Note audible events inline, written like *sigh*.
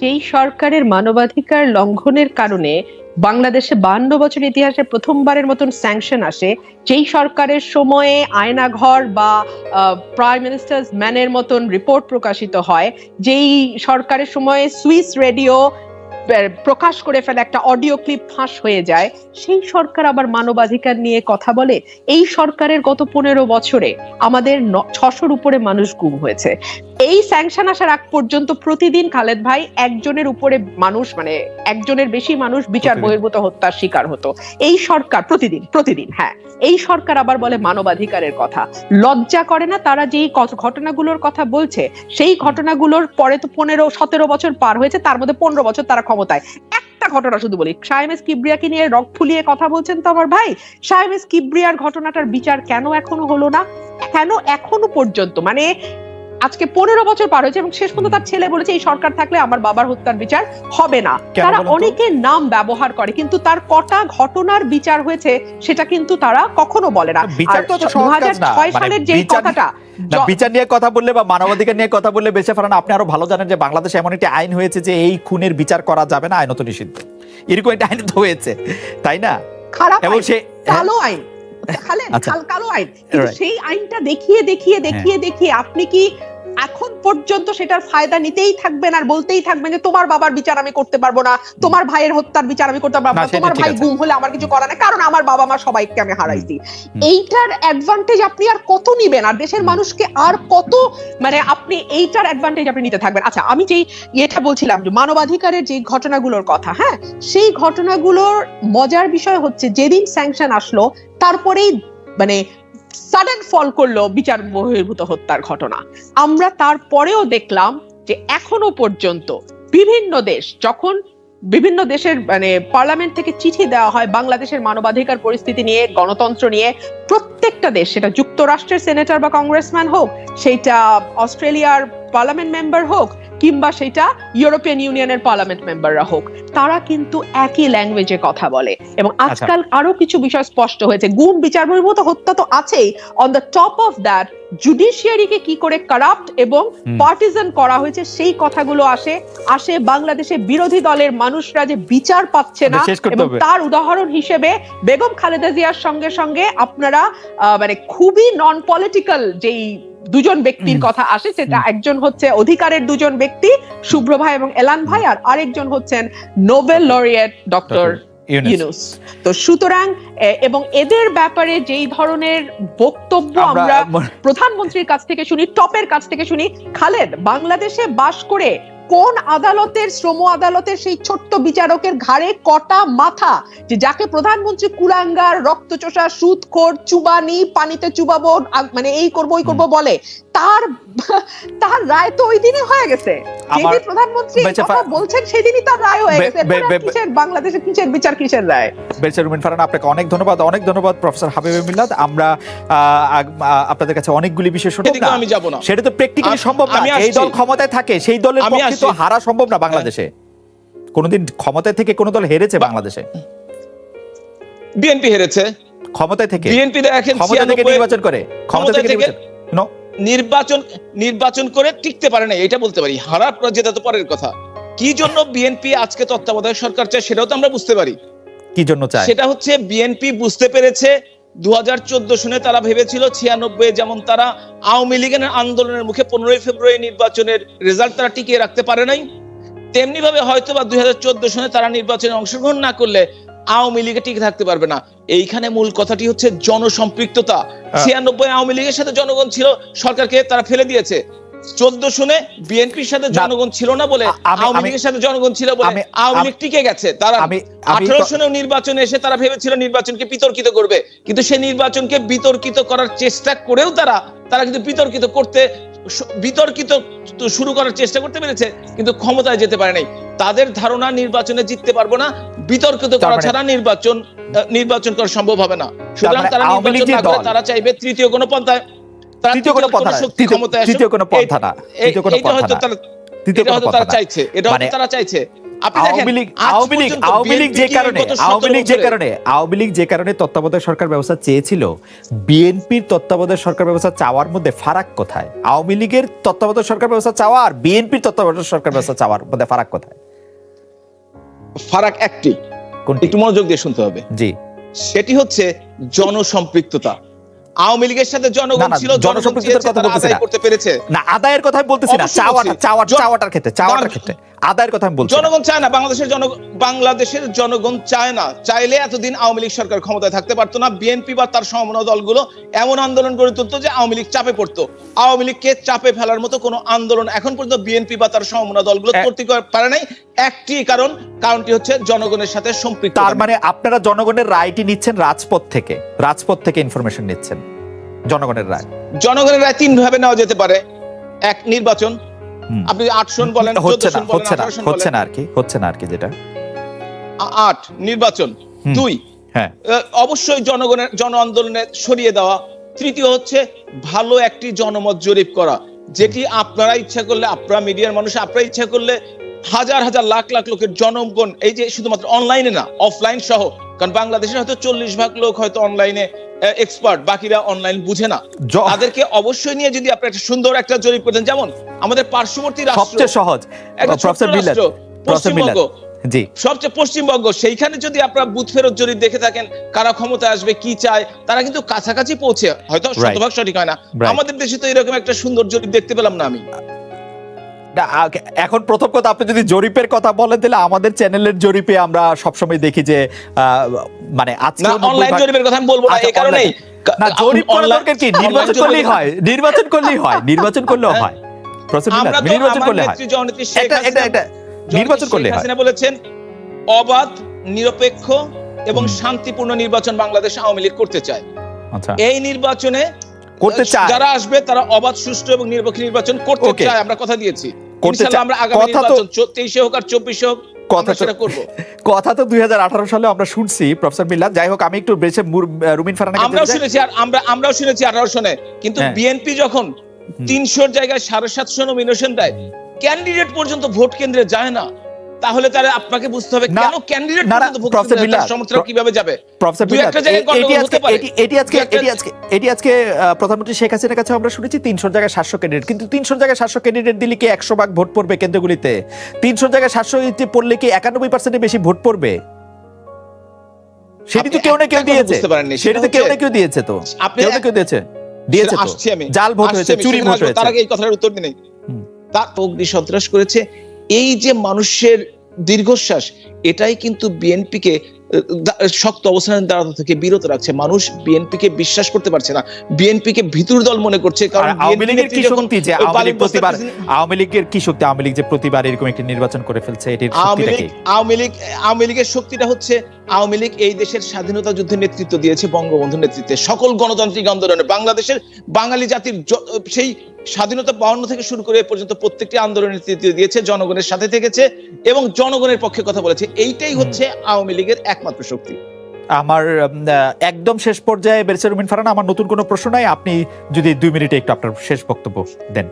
যেই সরকারের মানবাধিকার লঙ্ঘনের কারণে বাংলাদেশে বান্ন বছর ইতিহাসে প্রথমবারের মতন স্যাংশন আসে, যেই সরকারের সময়ে আয়নাঘর বা প্রাইম মিনিস্টার্স ম্যানের মতন রিপোর্ট প্রকাশিত হয়, যেই সরকারের সময়ে সুইস রেডিও প্রকাশ করে ফেলে একটা অডিও ক্লিপ ফাঁস হয়ে যায়, সেই সরকার আবার মানবাধিকার নিয়ে কথা বলে, এই সরকারের গত পনেরো বছরে আমাদের ছশোর উপরে মানুষ গুম হয়েছে। এই স্যাংশন আসার আগ পর্যন্ত প্রতিদিন খালেদ ভাই একজনের উপরে মানুষ মানে একজনের বেশি মানুষ বিচার বহির্ভূত হত্যার শিকার হতো। এই সরকার প্রতিদিন প্রতিদিন হ্যাঁ এই সরকার আবার বলে মানবাধিকারের কথা। লজ্জা করে না তারা যেই ঘটনাগুলোর কথা বলছে? সেই ঘটনাগুলোর পরে তো পনেরো সতেরো বছর পার হয়েছে তার মধ্যে পনেরো বছর তারা ক্ষমতায়। একটা ঘটনা শুধু বলি সাইমেস কিবরিয়াকে নিয়ে রক ফুলিয়ে কথা বলছেন তো আমার ভাই? সাইমেস কিবরিয়ার ঘটনাটার বিচার কেন এখনও হলো না? কেন এখনও পর্যন্ত? মানে আজকে পনেরো বছর পার হয়েছে এবং শেষ পর্যন্ত তার ছেলে বলেছে এই সরকার থাকলে আমার বাবার হত্যার বিচার হবে না। তারা? অনেকের নাম ব্যবহার করে কিন্তু তার কটা ঘটনার বিচার হয়েছে সেটা কিন্তু তারা কখনো বলে না। দু হাজার ছয় মানে সালের যে কথাটা বিচার নিয়ে কথা বললে বা মানবাধিকার নিয়ে কথা বললে বেঁচে ফেরান আপনি আরও ভালো জানেন যে বাংলাদেশে এমন একটি আইন হয়েছে যে এই খুনের বিচার করা যাবে না আইনত নিষিদ্ধ। এরকম একটা আইন তো হয়েছে তাই না? খারাপ এবং সে কালো আইন। খালেদ আচ্ছা। কাল- কালো আইন সেই আইনটা দেখিয়ে দেখিয়ে দেখিয়ে দেখিয়ে আপনি কি এখন পর্যন্ত সেটার ফায়দা নিতেই থাকবেন আর বলতেই থাকবেন যে তোমার বাবার বিচার আমি করতে পারব না তোমার ভাইয়ের হত্যার বিচার আমি করতে পারব না, তোমার ভাই গুম হলে আমার কিছু করার নেই কারণ আমার বাবা মা সবাইকে আমি হারাইছি এইটার অ্যাডভান্টেজ আপনি আর কত নিবেন? আর দেশের মানুষকে আর কত মানে আপনি এইটার অ্যাডভান্টেজ আপনি নিতে থাকবেন। আচ্ছা আমি যেই ইয়েটা বলছিলাম যে মানবাধিকারের যে ঘটনাগুলোর কথা হ্যাঁ? সেই ঘটনাগুলোর মজার বিষয় হচ্ছে যেদিন স্যাংশন আসলো তারপরেই মানে সাডেন ফল করল বিচার বহির্ভূত হত্যার ঘটনা। আমরা তারপরেও দেখলাম যে এখনও পর্যন্ত বিভিন্ন দেশ যখন বিভিন্ন দেশের মানে পার্লামেন্ট থেকে চিঠি দেওয়া হয় বাংলাদেশের মানবাধিকার পরিস্থিতি নিয়ে, গণতন্ত্র নিয়ে, প্রত্যেকটা দেশ, সেটা যুক্তরাষ্ট্রের সেনেটর বা কংগ্রেসম্যান হোক সেটা অস্ট্রেলিয়ার পার্লামেন্ট মেম্বার হোক কিংবা সেটা ইউরোপিয়ান ইউনিয়নের পার্লামেন্ট মেম্বাররা হোক তারা কিন্তু একই ল্যাঙ্গুয়েজে কথা বলে। এবং আজকাল আরও কিছু বিষয় স্পষ্ট হয়েছে। গুম বিচার বহির্ভূত হত্যা তো আছেই। On the top of that জুডিশিয়ারিকে কি করে কারাপ্ট এবং। পার্টিজান করা হয়েছে সেই কথাগুলো আসে। আসে বাংলাদেশে বিরোধী দলের মানুষরা যে বিচার পাচ্ছে না এবং তার উদাহরণ হিসেবে বেগম খালেদা জিয়ার সঙ্গে সঙ্গে আপনারা আহ, মানে খুবই নন পলিটিক্যাল যেই দুজন ব্যক্তির কথা আসে সেটা একজন হচ্ছে অধিকারের দুজন ব্যক্তি শুভ্র ভাই এবং এলান ভাই আর আরেকজন হচ্ছেন নোবেল লরিয়েট ডক্টর ইউনুস। তো সুতরাং এবং এদের ব্যাপারে যেই ধরনের বক্তব্য আমরা প্রধানমন্ত্রীর কাছ থেকে শুনি টপের কাছ থেকে শুনি খালেদ বাংলাদেশে বাস করে কোন আদালতের শ্রম আদালতের সেই ছোট্ট বিচারকের ঘাড়ে কটা মাথা যে যাকে প্রধানমন্ত্রী কুলাঙ্গার রক্তচোষা সুদখোর চুবানি পানিতে চুবাবো মানে এই করব ওই করব বলে। তার তার রায় তো ওই দিনই হয়ে গেছে। যেদিন প্রধানমন্ত্রী কথা বলছেন সেদিনই তার রায় হয়ে গেছে। কিসের বাংলাদেশে কিসের বিচার কিসের রায়? বেলচার রুমিন ফারান আপনাকে অনেক ধন্যবাদ অনেক ধন্যবাদ প্রফেসর হাবিব মিল্লাদ আমরা আপনাদের কাছে অনেকগুলি বিষয় আমি যাব না। সেটা তো প্র্যাকটিক্যালি সম্ভব না। এই দল ক্ষমতায় থাকে সেই দলের পক্ষে তো হারা সম্ভব না বাংলাদেশে। কোনোদিন ক্ষমতায় থেকে কোনো দল হেরেছে বাংলাদেশে? বিএনপি হেরেছে। ক্ষমতায় থেকে? বিএনপি দেখেন ক্ষমতা থেকে নির্বাচন করে? ক্ষমতা থেকে নির্বাচন নির্বাচন নির্বাচন করে টিকতে পারে না এটা বলতে পারি। হারার পর যেটা তো পরের কথা। কি জন্য বিএনপি আজকে তত্ত্বাবধায়ক সরকার চায় সেটাও তো আমরা বুঝতে পারি। কি জন্য চায়? সেটা হচ্ছে বিএনপি বুঝতে পেরেছে দু হাজার চোদ্দ সনে তারা ভেবেছিল ছিয়ানব্বই যেমন তারা আওয়ামী লীগের আন্দোলনের মুখে পনেরোই ফেব্রুয়ারি নির্বাচনের রেজাল্ট তারা টিকিয়ে রাখতে পারে নাই তেমনি ভাবে হয়তো বা দুই হাজার চোদ্দ সনে তারা নির্বাচনে অংশগ্রহণ না করলে আওয়ামী লীগে টিকে থাকতে পারবে না। এইখানে মূল কথাটি হচ্ছে জনসম্পৃক্ততা। ছিয়ানব্বই আওয়ামী লীগের সাথে জনগণ ছিল সরকারকে তারা ফেলে দিয়েছে। চোদ্দ শুনে বিএনপির সাথে জনগণ ছিল না বলে আওয়ামী লীগের সাথে জনগণ ছিল বলে আওয়ামী লীগ টিকে গেছে। তারা আঠারো সনেও নির্বাচনে এসে তারা ভেবেছিল নির্বাচনকে বিতর্কিত করবে। কিন্তু সেই নির্বাচনকে বিতর্কিত করার চেষ্টা করেও তারা তারা কিন্তু বিতর্কিত করতে বিতর্কিত শুরু করার চেষ্টা করতে পেরেছে কিন্তু ক্ষমতায় যেতে পারে নাই তাদের ধারণা নির্বাচনে জিততে পারব না বিতর্কিত করা ছাড়া নির্বাচন নির্বাচন করা সম্ভব হবে না। সুতরাং তারা নির্বাচন না করে তারা চাইবে তৃতীয় কোনো পন্থায়। তৃতীয় কোনো পন্থা তৃতীয়- কোনো পন্থা না, তৃতীয় কোনো পন্থা হয়তো না। তারা তৃতীয় এটা কোনো হয়তো পন্থা তারা চাইছে এটা হয়তো মানে- তারা চাইছে। যে কারণে গত 17 আওয়ামী লীগ যে বছরে- কারণে আওয়ামী লীগ যে কারণে তত্ত্বাবধায়ক সরকার ব্যবস্থা চেয়েছিল বিএনপির তত্ত্বাবধায়ক সরকার ব্যবস্থা চাওয়ার মধ্যে ফারাক কোথায়? আওয়ামী লীগের তত্ত্বাবধায়ক সরকার ব্যবস্থা চাওয়া আর বিএনপির তত্ত্বাবধায়ক সরকার ব্যবস্থা চাওয়ার মধ্যে ফারাক কোথায়? ফারাক একটি। একটু মনোযোগ দিয়ে শুনতে হবে। জি। সেটি হচ্ছে জনসম্পৃক্ততা। আওয়ামী লীগের সাথে জনগণ ছিল জনসম্পৃক্ততার কথা বলতেছি না। করতে পেরেছে। না আদায়ের কথা বলতেছি না চাওয়াটা চাওয়াটার ক্ষেত্রে চাওয়াটার ক্ষেত্রে। আদায়ের কথা আমি বলছি জনগণ চায় না বাংলাদেশের জন বাংলাদেশের জনগণ চায় না। চাইলে এতদিন আওয়ামী লীগ সরকার ক্ষমতায় থাকতে পারতো না বিএনপি বা তার সমমনা দলগুলো এমন আন্দোলন গড়ে তুলতো যে আওয়ামী লীগ চাপে পড়তো। আওয়ামী লীগকে চাপে ফেলার মতো কোনো আন্দোলন এখন পর্যন্ত বিএনপি বা তার সমমনা দলগুলো করতে পারে নাই। একটি কারণ কারণটি হচ্ছে জনগণের সাথে সম্পৃক্ত তার মানে আপনারা জনগণের রায়টি নিচ্ছেন রাজপথ থেকে। রাজপথ থেকে ইনফরমেশন নিচ্ছেন। জনগণের রায়। জনগণের রায় তিন ভাবে নেওয়া যেতে পারে। এক নির্বাচন। আপনি বলেন হচ্ছে না হচ্ছে না হচ্ছে না আর কি হচ্ছে না আর কি যেটা। আট নির্বাচন। দুই হ্যাঁ। অবশ্যই জনগণের জন আন্দোলনে সরিয়ে দেওয়া। তৃতীয় হচ্ছে ভালো একটি জনমত জরিপ করা যেটি আপনারা ইচ্ছা করলে আপনারা মিডিয়ার মানুষ আপনারা ইচ্ছা করলে হাজার হাজার লাখ লাখ লোকের জনগণ এই যে শুধুমাত্র অনলাইনে না অফলাইন সহ কারণ বাংলাদেশের হয়তো চল্লিশ ভাগ লোক হয়তো অনলাইনে এক্সপার্ট বাকিরা অনলাইন বুঝে না। তাদেরকে অবশ্যই নিয়ে যদি আপনি একটা সুন্দর একটা জরিপ করতেন যেমন আমাদের পার্শ্ববর্তী রাষ্ট্র সবচেয়ে সহজ রাষ্ট্র, পশ্চিমবঙ্গ। জি। সবচেয়ে পশ্চিমবঙ্গ সেইখানে যদি আপনারা বুথ ফেরত জরিপ দেখে থাকেন কারা ক্ষমতা আসবে কি চায় তারা কিন্তু কাছাকাছি পৌঁছে হয়তো শতভাগ সঠিক হয় না। আমাদের দেশে তো এরকম একটা সুন্দর জরিপ দেখতে পেলাম না আমি। এখন প্রথম কথা আপনি যদি জরিপের কথা বলেন তাহলে আমাদের চ্যানেলের জরিপে আমরা সবসময় দেখি যে মানে আজকে অনলাইন জরিপের কথা আমি বলব না আচ্ছা, এই কারণেই। না জরিপ করা দরকার কি? নির্বাচন করলেই হয় নির্বাচন করলেই হয় নির্বাচন করলেও হয়। নির্বাচন করলে হয়। এটা এটা এটা নির্বাচন করলে হয়। বলেছেন অবাধ নিরপেক্ষ এবং শান্তিপূর্ণ নির্বাচন বাংলাদেশ আওয়ামী লীগ করতে চায়। আচ্ছা। এই নির্বাচনে করতে চায়। যারা আসবে তারা অবাধ সুষ্ঠু এবং নিরপেক্ষ নির্বাচন করতে চায় আমরা কথা দিয়েছি। করতে চায়। আমরা আগামী তো- নির্বাচন তেইশে হোক আর চব্বিশে হোক কথা আমরা তো- সেটা করব। *laughs* কথা তো দুই হাজার আঠারো সালে আমরা শুনছি প্রফেসর যাই হোক আমি একটু বেশি মুর- রুমিন ফারানাকে আমরাও শুনেছি আর আমরা আমরাও শুনেছি সনে। কিন্তু হ্যাঁ। বিএনপি যখন তিনশোর জায়গায় নমিনেশন দেয় ক্যান্ডিডেট পর্যন্ত ভোট কেন্দ্রে যায় না। তাহলে তাহলে আপনাকে বুঝতে হবে কেন ক্যান্ডিডেট তার কীভাবে যাবে? এটি আজকে এটি- আজকে এটি আজকে প্রধানমন্ত্রী শেখ হাসিনার কাছে আমরা শুনেছি তিনশোর জায়গায় সাতশো ক্যান্ডিডেট কিন্তু তিনশোর জায়গায় সাতশো ক্যান্ডিডেট দিলে কি একশো ভাগ ভোট পড়বে কেন্দ্রগুলিতে? তিনশোর জায়গায় সাতশো পড়লে কি একানব্বই পার্সেন্টের বেশি ভোট পড়বে? সেটি তো কেউ না কেউ দিয়েছে। সেটি তো কেউ না কেউ দিয়েছে তো। আপনি কেউ না কেউ দিয়েছে। দিয়েছে তো। আসছি আমি। জাল ভোট হয়েছে চুরি ভোট হয়েছে তার আগে এই কথাটার উত্তর হুম। তার অগ্নি সন্ত্রাস করেছে এই যে মানুষের দীর্ঘশ্বাস এটাই কিন্তু বিএনপি কে শক্ত অবস্থানে দাঁড়াতে থেকে বিরত রাখছে। মানুষ বিএনপি কে বিশ্বাস করতে পারছে না। বিএনপি কে ভিতর দল মনে করছে কারণ আওয়ামী লীগের কি শক্তি যে আওয়ামী প্রতিবার আওয়ামী লীগের কি শক্তি? আওয়ামী লীগ যে প্রতিবার এরকম একটি নির্বাচন করে ফেলছে এটির আওয়ামী শক্তিটা কি? আওয়ামী লীগ আওয়ামী লীগের শক্তিটা হচ্ছে আওয়ামী লীগ এই দেশের স্বাধীনতা যুদ্ধের নেতৃত্ব দিয়েছে বঙ্গবন্ধুর নেতৃত্বে। সকল গণতান্ত্রিক আন্দোলনে বাংলাদেশের বাঙালি জাতির সেই স্বাধীনতা বাউন্ন থেকে শুরু করে পর্যন্ত প্রত্যেকটি আন্দোলনের নেতৃত্ব দিয়েছে জনগণের সাথে থেকেছে এবং জনগণের পক্ষে কথা বলেছে। এইটাই হচ্ছে আওয়ামী লীগের একমাত্র শক্তি। আমার একদম শেষ পর্যায়ে বেরসে রুমিন ফারান আমার নতুন কোনো প্রশ্ন নাই। আপনি যদি দুই মিনিটে একটু আপনার শেষ বক্তব্য দেন।